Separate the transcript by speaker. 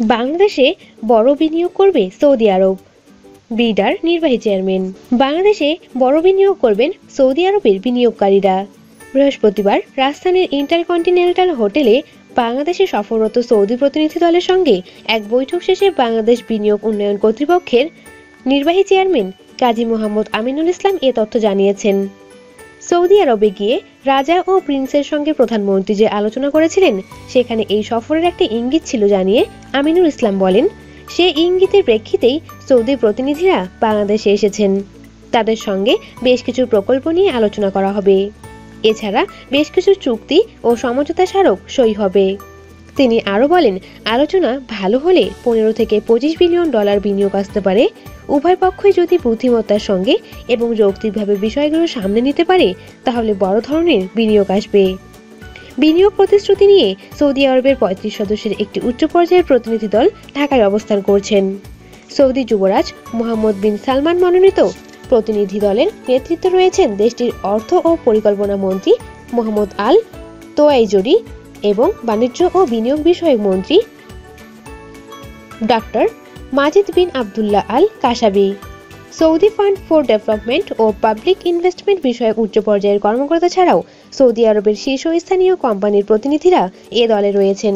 Speaker 1: বাংলাদেশে বড় বিনিয়োগ করবে সৌদি আরব। বিডার নির্বাহী চেয়ারম্যান। বাংলাদেশে বড় বিনিয়োগ করবেন সৌদি আরবের বিনিয়োগকারীরা। বৃহস্পতিবার রাজধানীর ইন্টারকন্টিনেন্টাল হোটেলে বাংলাদেশে সফররত সৌদি প্রতিনিধি দলের সঙ্গে এক বৈঠক শেষে বাংলাদেশ বিনিয়োগ উন্নয়ন কর্তৃপক্ষের নির্বাহী চেয়ারম্যান কাজী মোহাম্মদ আমিনুল ইসলাম এ তথ্য জানিয়েছেন। সৌদি আরবে গিয়ে রাজা ও প্রিন্সের সঙ্গে প্রধানমন্ত্রী যে আলোচনা করেছিলেন, সেখানে এই সফরের একটা ইঙ্গিত ছিল জানিয়ে আমিনুল ইসলাম বলেন, সে ইঙ্গিতের প্রেক্ষিতেই সৌদি প্রতিনিধিরা বাংলাদেশে এসেছেন। তাদের সঙ্গে বেশ কিছু প্রকল্প নিয়ে আলোচনা করা হবে। এছাড়া বেশ কিছু চুক্তি ও সমঝোতা স্মারক সই হবে। তিনি আরও বলেন, আলোচনা ভালো হলে পনেরো থেকে পঁচিশ বিলিয়ন ডলার বিনিয়োগ আসতে পারে। উভয় পক্ষই যদি বুদ্ধিমত্তার সঙ্গে এবং যৌক্তিকভাবে বিষয়গুলো সামনে নিতে পারে, তাহলে বড় ধরনের বিনিয়োগ আসবে। বিনিয়োগ প্রতিশ্রুতি নিয়ে সৌদি আরবের পঁয়ত্রিশ সদস্যের একটি উচ্চ পর্যায়ের প্রতিনিধি দল ঢাকায় অবস্থান করছেন। সৌদি যুবরাজ মোহাম্মদ বিন সালমান মনোনীত প্রতিনিধি দলের নেতৃত্বে রয়েছেন দেশটির অর্থ ও পরিকল্পনা মন্ত্রী মোহাম্মদ আল তোয়াইজরি এবং বাণিজ্য ও বিনিয়োগ বিষয়ক মন্ত্রী doctor Majid bin Abdullah Al Qasabi. Saudi fund for development O public investment বিষয়ক উচ্চ পর্যায়ের কর্মকর্তা ছাড়াও সৌদি আরবের শীর্ষস্থানীয় কোম্পানির প্রতিনিধিরা এ দলে রয়েছেন।